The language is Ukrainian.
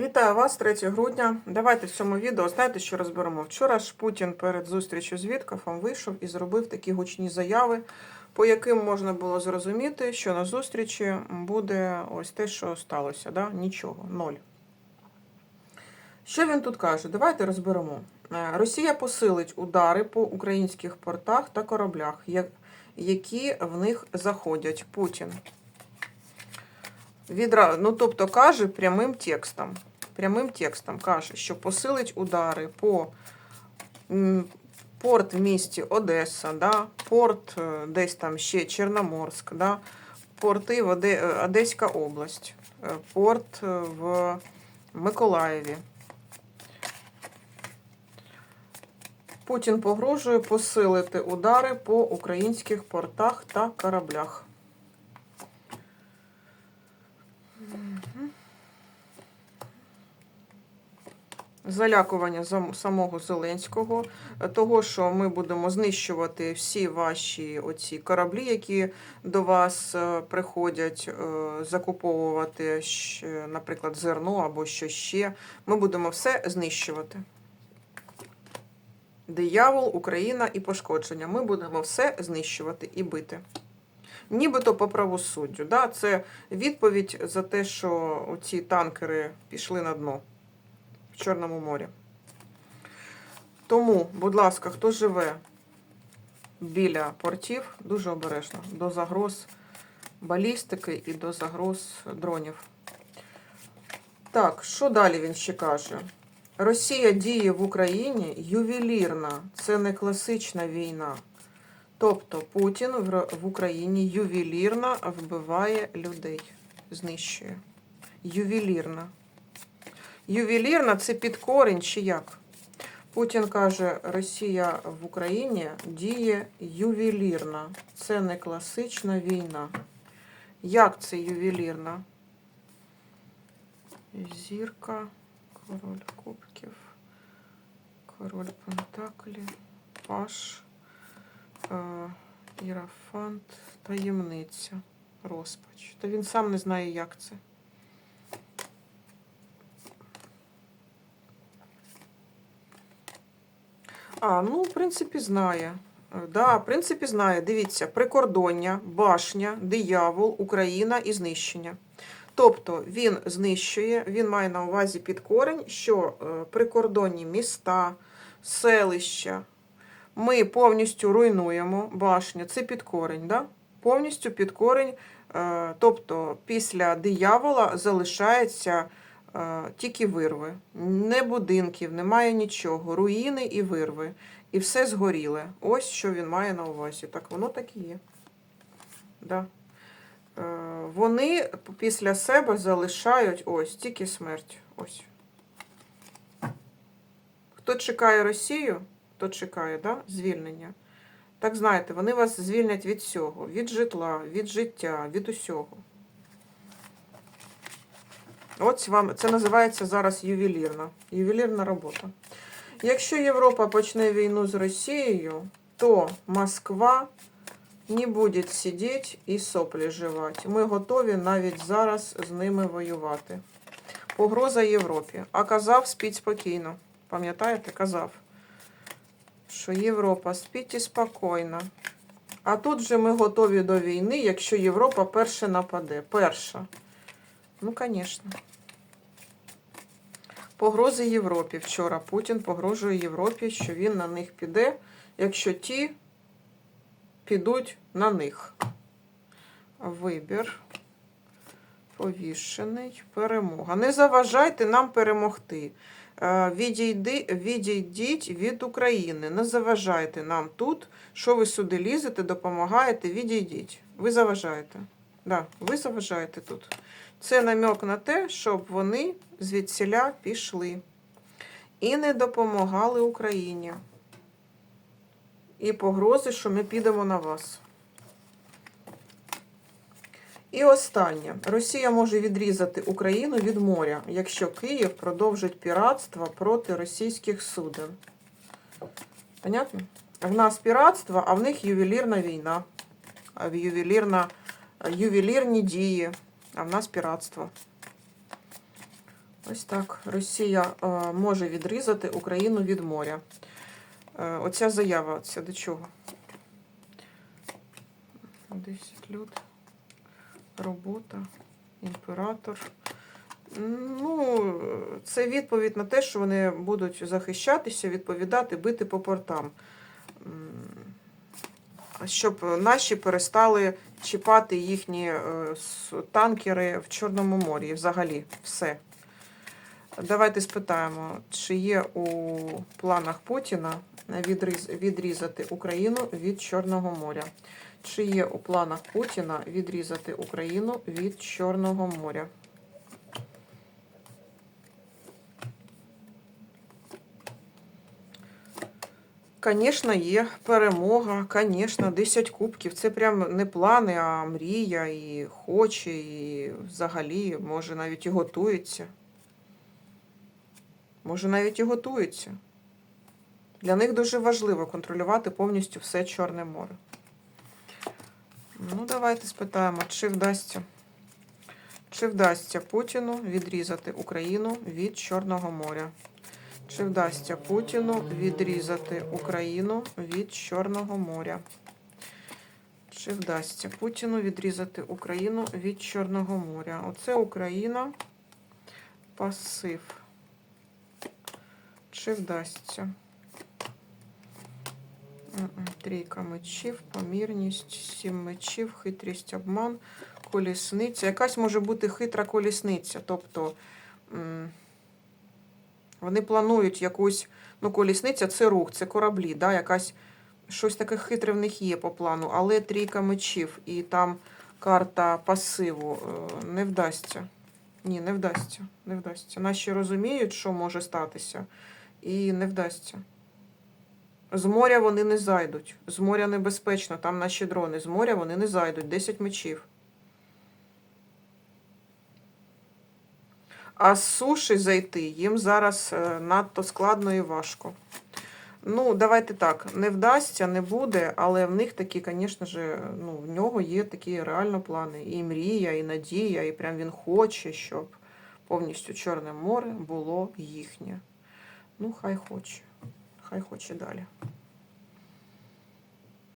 Вітаю вас 3 грудня. Давайте в цьому відео знаєте, що розберемо. Вчора ж Путін перед зустрічю з Віткафом вийшов і зробив такі гучні заяви, по яким можна було зрозуміти, що на зустрічі буде ось те, що сталося. Да? Нічого, ноль. Що він тут каже? Давайте розберемо. Е, Росія посилить удари по українських портах та кораблях, які в них заходять. Путін. Відра... Ну, тобто каже прямим текстом. Прямим текстом каже, що посилить удари по порт в місті Одеса, да, порт е, десь там ще Чорноморськ, да, порти в е, Одеська область, е, порт в Миколаєві. Путін погрожує посилити удари по українських портах та кораблях. Залякування самого Зеленського, е, того, що ми будемо знищувати всі ваші оці кораблі, які до вас е, приходять е, закуповувати, наприклад, зерно або що ще. Ми будемо все знищувати. Диявол, Україна і пошкодження. Ми будемо все знищувати і бити. Нібито по правосуддю. Да? Це відповідь за те, що ці танкери пішли на дно Чорному морі. Тому, будь ласка, хто живе біля портів, дуже обережно до загроз балістики і до загроз дронів. Так, що далі він ще каже? Росія діє в Україні ювелірна, це не класична війна. Тобто Путін в в Україні ювелірно вбиває людей, знищує. Ювелірна. Ювелірна це під корінь чи як? Путін каже, Росія в Україні діє ювелірна. Це не класична війна. Як це ювелірна? Зірка, король кубків, король пентаклі, паш, е, ірафант, таємниця, розпач. Та він сам не знає, як це. А, ну, в принципі, знає. Е, Да, в принципі, знає. Дивіться, прикордоння, башня, диявол, Україна і знищення. Тобто він знищує, він має на увазі під корень, що е, прикордонні міста, селища ми повністю руйнуємо башню. Це під корень, да? повністю під корень. Е, тобто після диявола залишається тільки вирви. Не будинків, немає нічого, руїни і вирви. І все згоріле. Ось що він має на увазі. Так воно так і є. Да. Е, Вони після себе залишають ось тільки смерть. Ось. Хто чекає Росію, то чекає да? звільнення. Так знаєте, вони вас звільнять від всього, від житла, від життя, від усього. Ось вам це називається зараз ювелірна. Ювелірна робота. Якщо Європа почне війну з Росією, то Москва не буде сидіти і соплі жевати. Ми готові навіть зараз з ними воювати. Погроза Європі. А казав, спіть спокійно. Пам'ятаєте, казав, що Європа спіть і спокійно. А тут же ми готові до війни, якщо Європа перша нападе. Перша. Ну, звісно. Погрози Європі. Вчора Путін погрожує Європі, що він на них піде, якщо ті підуть на них. Вибір. Повішений. Перемога. Не заважайте нам перемогти. Е, Відійди, відійдіть від України. Не заважайте нам тут. Що ви сюди лізете, допомагаєте, відійдіть. Ви заважаєте. Да, ви заважаєте тут. Це намек на те, щоб вони звідсіля пішли і не допомагали Україні. І погрози, що ми підемо на вас. І останнє. Росія може відрізати Україну від моря, якщо Київ продовжить піратство проти російських суден. Понятно? В нас піратство, а в них ювелірна війна, ювелірна, ювелірні дії, а в нас піратство. Ось так. Росія е, може відрізати Україну від моря. Е, Оця заява, це до чого? 10 люд. Робота, імператор. Ну, це відповідь на те, що вони будуть захищатися, відповідати, бити по портам. Щоб наші перестали чіпати їхні е, танкери в Чорному морі. І взагалі все. Давайте спитаємо, чи є у планах Путіна відрізати Україну від Чорного моря? Чи є у планах Путіна відрізати Україну від Чорного моря? Звісно, є перемога, звісно, 10 кубків. Це прям не плани, а мрія, і хоче, і взагалі, може, навіть і готується. Може, навіть і готується. Для них дуже важливо контролювати повністю все Чорне море. Ну, давайте спитаємо, чи вдасться. Чи вдасться Путіну відрізати Україну від Чорного моря? Чи вдасться Путіну відрізати Україну від Чорного моря? Чи вдасться Путіну відрізати Україну від Чорного моря? Оце Україна. Пасив. Чи вдасться? Трійка мечів, помірність, сім мечів, хитрість, обман, колісниця. Якась може бути хитра колісниця. Тобто вони планують якусь, ну, колісниця це рух, це кораблі, да, якась щось таке хитре в них є по плану, але трійка мечів і там карта пасиву е, не вдасться. Ні, не вдасться. Не вдасться. Наші розуміють, що може статися, і не вдасться. З моря вони не зайдуть. З моря небезпечно, там наші дрони. З моря вони не зайдуть. 10 мечів. А з суші зайти їм зараз е, надто складно і важко. Ну, давайте так, не вдасться, не буде, але в них такі, звісно ж, ну, в нього є такі реально плани. І мрія, і надія, і прям він хоче, щоб повністю Чорне море було їхнє. Ну, хай хоче. Хай хоче далі.